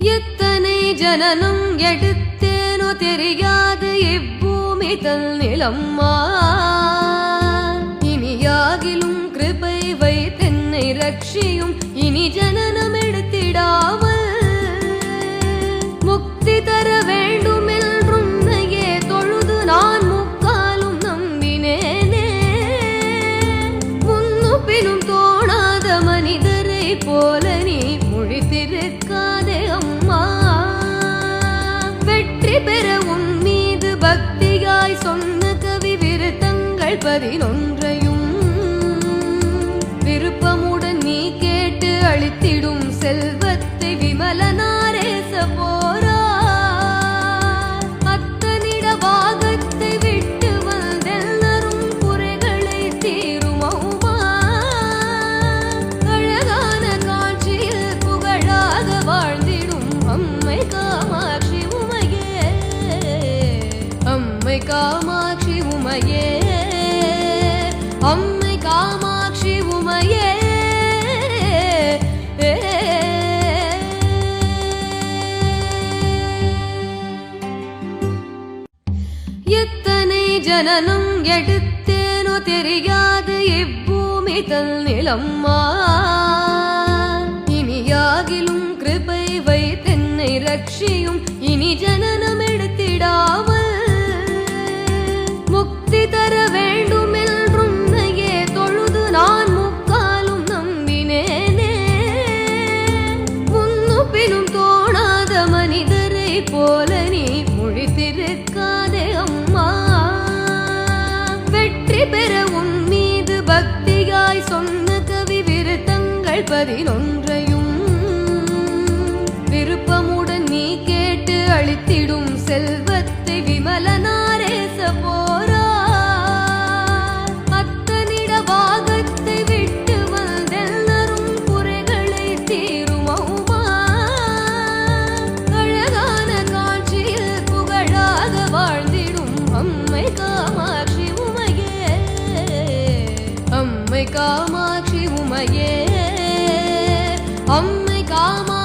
எத்தனை ஜனனம் எடுத்தேனோ தெரியாது இப்பூமி தல் நிலம்மா இனியாகிலும் கிருபை வைத்தென்னை ரட்சியும் இனி ஜனனம் எடுத்திடாமல். முக்தி தர வேண்டும் என்றுன்னையே தொழுது நான் முக்காலும் நம்பினேனே. முன்னுப்பினும் தோணாத மனிதரை போல நீ முழித்திருக்க பதினொன்றையும் விருப்பமுடன் நீ கேட்டு அழித்திடும் செல்வத்தை விமலனாரேச போரா அத்தனிட பாகத்தை விட்டு வந்தெல்லரும் குறைகளை தீருமௌமா அழகான காட்சியில் புகழாக வாழ்ந்திடும் அம்மை காமாட்சி உமையே. அம்மை காமாட்சி உமையே. அம்மை காமாட்சி உமையே. எத்தனை ஜனனம் எடுத்தேனோ தெரியாது இப்பூமி தன் நிலம்மா. இனியாகிலும் போல நீ முழித்திருக்காதே அம்மா. வெற்றி பெற உன் மீது பக்தியாய் சொன்ன கவி விருத்தங்கள் பதினொன்றையும் விருப்பமுடன் நீ கேட்டு அளித்திடும் செல்வத்தை விமலனாரேச போ. அம்மை காமாட்சி உமையே அம்மை காமா